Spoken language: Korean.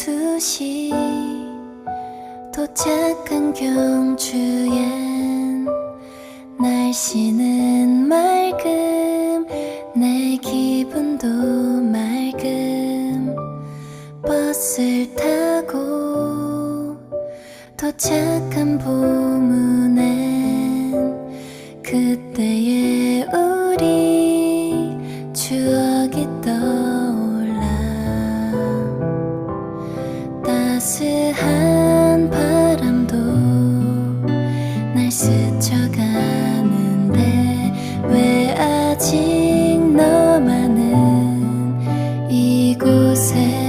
어렴풋이 도착한 경주엔 날씨는 맑음 내 기분도 맑음. 버스를 타고 도착한 보문엔 그때의 우리 추억이 따스한 바람도 날 스쳐가는데 왜 아직 너만은 이곳에